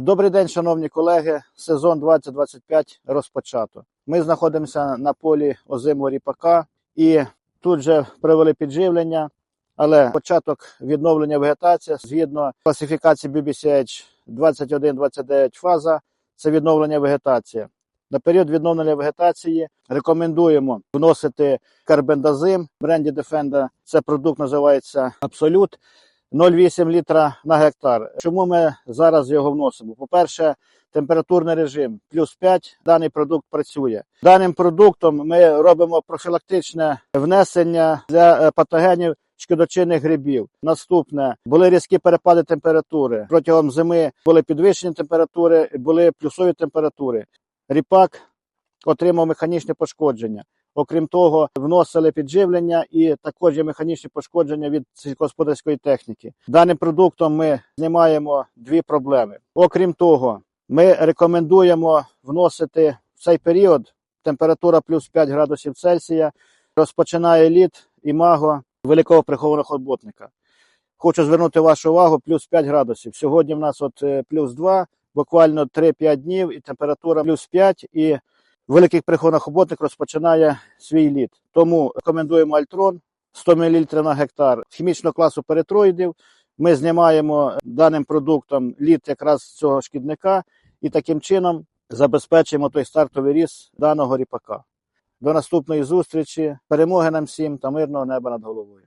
Добрий день, шановні колеги. Сезон 2025 розпочато. Ми знаходимося на полі озимого ріпака і тут же провели підживлення, але початок відновлення вегетації згідно класифікації BBCH 21-29 фаза це відновлення вегетації. На період відновлення вегетації рекомендуємо вносити карбендазим бренді Defender. Це продукт називається Абсолют. 0,8 літра на гектар. Чому ми зараз його вносимо? По-перше, температурний режим плюс 5, даний продукт працює. Даним продуктом ми робимо профілактичне внесення для е, патогенів шкідочинних грибів. Наступне були різкі перепади температури. Протягом зими були підвищені температури, були плюсові температури. Ріпак отримав механічне пошкодження. Окрім того, вносили підживлення і також є механічні пошкодження від сільськогосподарської техніки. Даним продуктом ми знімаємо дві проблеми. Окрім того, ми рекомендуємо вносити в цей період температура плюс 5 градусів Цельсія. Розпочинає лід імаго великого прихованого роботника. Хочу звернути вашу увагу, плюс 5 градусів. Сьогодні в нас от е, плюс 2, буквально 3-5 днів, і температура плюс 5, і великий прихований роботник розпочинає свій лід. Тому рекомендуємо Альтрон 100 мл на гектар хімічного класу перитроїдів. Ми знімаємо даним продуктом лід якраз цього шкідника і таким чином забезпечимо той стартовий ріст даного ріпака. До наступної зустрічі, перемоги нам всім та мирного неба над головою.